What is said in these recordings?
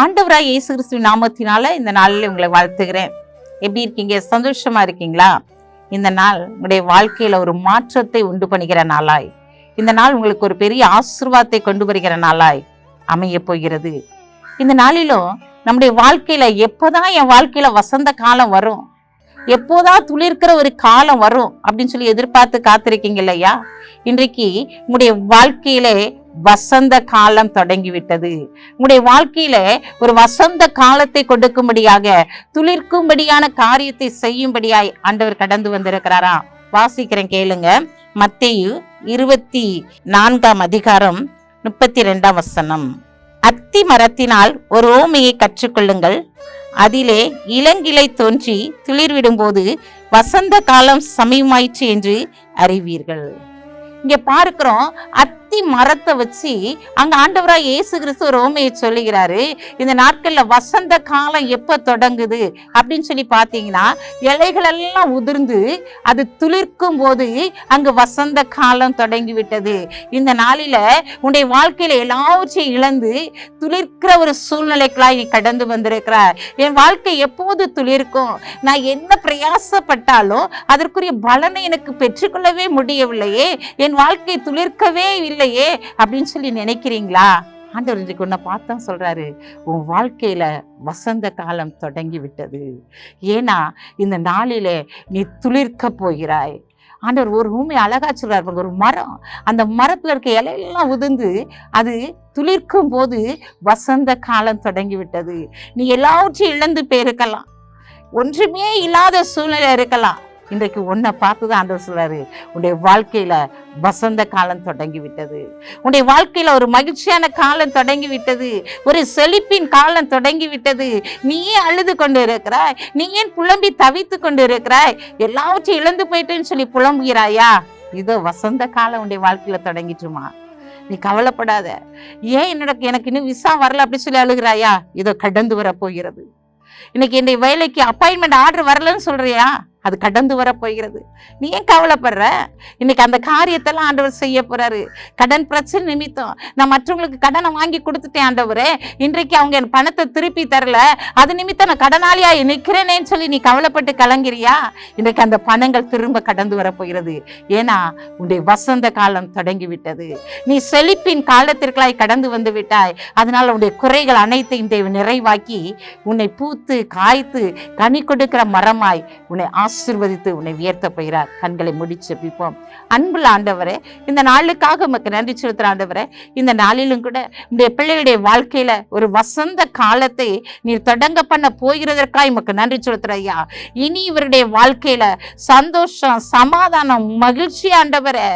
ஆண்டவராய் இயேசு கிறிஸ்து நாமத்தினால இந்த நாளில் உங்களை வாழ்த்துகிறேன். எப்படி இருக்கீங்க? சந்தோஷமா இருக்கீங்களா? இந்த நாள் உங்களுடைய வாழ்க்கையில ஒரு மாற்றத்தை உண்டு பண்ணுகிற நாளாய். இந்த நாள் உங்களுக்கு ஒரு பெரிய ஆசிர்வாதத்தை கொண்டு வருகிற நாளாய் அமைய போகிறது. இந்த நாளிலும் நம்முடைய வாழ்க்கையில எப்போதான் என் வாழ்க்கையில வசந்த காலம் வரும் எப்போதான் துளிர்க்கிற ஒரு காலம் வரும் அப்படின்னு சொல்லி எதிர்பார்த்து காத்திருக்கீங்க இல்லையா? இன்றைக்கு உங்களுடைய வாழ்க்கையிலே வசந்த காலம் தொடங்கிவிட்டது. உங்களுடைய வாழ்க்கையில ஒரு வசந்த காலத்தை கொடுக்கும்படியாக துளிர்க்கும்படியான காரியத்தை செய்யும்படியாய் ஆண்டவர் கடந்து வந்திருக்கிறாரா? வாசிக்கிறேன் கேளுங்க. மத்தேயு இருபத்தி நான்காம் அதிகாரம் முப்பத்தி ரெண்டாம் வசனம். அத்தி மரத்தினால் ஒரு ஓமையை கற்றுக்கொள்ளுங்கள். அதிலே இளங்கிளை தோன்றி துளிர்விடும்போது வசந்த காலம் சமயமாயிற்று என்று அறிவீர்கள். இங்க பார்க்கிறோம் அத்தி மரத்தை வச்சு அங்க ஆண்டவரா இயேசு கிறிஸ்து ரோமையை சொல்லுகிறாரு இந்த நாட்கள்ல வசந்த காலம் எப்ப தொடங்குது அப்படின்னு சொல்லி பாத்தீங்கன்னா இலைகள் எல்லாம் உதிர்ந்து அது துளிர்க்கும் போது அங்கு வசந்த காலம் தொடங்கி விட்டது இந்த நாளில உன்னுடைய வாழ்க்கையில எல்லாவற்றையும் இழந்து துளிர்க்கிற ஒரு சூழ்நிலைகளாய் நீ கடந்து வந்திருக்கிற என் வாழ்க்கை எப்போது துளிர்க்கும்? நான் என்ன பிரயாசப்பட்டாலும் அதற்குரிய பலனை எனக்கு பெற்றுக்கொள்ளவே முடியவில்லையே. என் வாழ்க்கை துளிர்க்கவே இல்லை. இல்லையே அப்படின்னு சொல்லி நினைக்கிறீங்களா? ஆண்டவர் இன்றைக்கு உன்னை பார்த்தா சொல்றாரு. உன் வாழ்க்கையில வசந்த காலம் தொடங்கி விட்டது. ஏன்னா இந்த நாளில் நீ துளிர்க்க போகிறாய். ஆண்டவர் ஒரு பூமி அழகா சொல்றாரு ஒரு மரம். அந்த மரத்துல இருக்க இலையெல்லாம் உதிர்ந்து அது துளிர்க்கும் போது வசந்த காலம் தொடங்கி விட்டது. நீ எல்லாவற்றையும் இழந்து போயிருக்கலாம். ஒன்றுமே இல்லாத சூழ்நிலை இருக்கலாம். இன்றைக்கு உன்னை பார்த்து தான் ஆண்டவர் சொல்றாரு. உன்னுடைய வாழ்க்கையில வசந்த காலம் தொடங்கி விட்டது உன்னுடைய வாழ்க்கையில ஒரு மகிழ்ச்சியான காலம் தொடங்கி விட்டது ஒரு செழிப்பின் காலம் தொடங்கி விட்டது நீ ஏன் அழுது கொண்டு இருக்கிறாய் நீ ஏன் புலம்பி தவித்து கொண்டு இருக்கிறாய் எல்லாவற்றையும் இழந்து போயிட்டேன்னு சொல்லி புலம்புகிறாயா? இதோ வசந்த காலம் உன்னுடைய வாழ்க்கையில தொடங்கிட்டுமா? நீ கவலைப்படாத. ஏன் என்னோட எனக்கு இன்னும் விசா வரல அப்படின்னு சொல்லி அழுகிறாயா? இதோ கடந்து வர போகிறது இன்னைக்கு என்னுடைய வேலைக்கு அப்பாயின்மெண்ட் ஆர்டர் வரலன்னு சொல்றியா? அது கடந்து வர போகிறது. நீ ஏன் கவலைப்படுற? இன்னைக்கு அந்த காரியத்தெல்லாம் ஆண்டவர் செய்ய போறாரு. கடன் பிரச்சனை நிமித்தம். நான் மற்றவங்களுக்கு கடனை வாங்கி கொடுத்துட்டேன் ஆண்டவரே. இன்றைக்கு அவங்க என் பணத்தை திருப்பி தரல. அது நிமித்தம் நான் கடனாளியா நிற்கிறேனேன்னு சொல்லி நீ கவலைப்பட்டு கலங்கிறியா? இன்றைக்கு அந்த பணங்கள் திரும்ப கடந்து வர போகிறது. ஏன்னா உன்னுடைய வசந்த காலம் தொடங்கி விட்டது நீ செழிப்பின் காலத்திற்களாய் கடந்து வந்து விட்டாய். அதனால உன்னுடைய குறைகள் அனைத்தையும் தேவன் நிறைவாக்கி உன்னை பூத்து காய்த்து கனி கொடுக்கிற மரமாய் உன்னை ஆசிர்வதித்து உன்னை உயர்த்த போகிறார். கண்களை முடிச்சு பிப்போம் அன்புள்ள ஆண்டவரே இந்த நாளுக்காக உமக்கு நன்றி செலுத்துற ஆண்டவரே இந்த நாளிலும் கூட உடைய பிள்ளைகளுடைய வாழ்க்கையில ஒரு வசந்த காலத்தை நீர் தொடங்க பண்ண போகிறதற்காக உமக்கு நன்றி செலுத்துற ஐயா இனி இவருடைய வாழ்க்கையில சந்தோஷம் சமாதானம் மகிழ்ச்சி ஆண்டவரே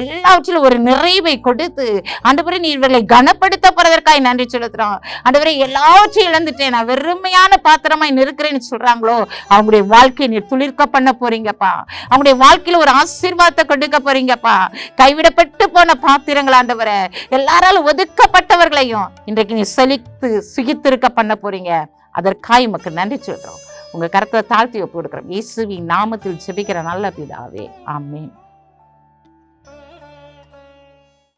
எல்லாவற்றிலும் ஒரு நிறைவை கொடுத்து ஆண்டவரே நீ இவர்களை கனப்படுத்த போறதற்காக நன்றி செலுத்துறோம். ஆண்டவரே எல்லாவற்றையும் இழந்துட்டேன். நான் வெறுமையான பாத்திரமாய் நிற்கிறேன்னு சொல்றாங்களோ அவங்களுடைய வாழ்க்கை நீர் துளிர்க்க பண்ண போறீங்கப்பா. அவங்களுடைய வாழ்க்கையில ஒரு ஆசீர்வாதத்தை கொடுக்க போறீங்கப்பா. கைவிடப்பட்டு போன பாத்திரங்கள் ஆண்டவரை. எல்லாராலும் ஒதுக்கப்பட்டவர்களையும் இன்றைக்கு நீ செழித்து சுகித்திருக்க பண்ண போறீங்க. அதற்காக உமக்கு நன்றி சொல்றோம். உங்க கருத்தை தாழ்த்தி ஒப்பு கொடுக்குறோம். இயேசுவின் நாமத்தில் ஜெபிக்கிற நல்ல பிதாவே. ஆமீன்.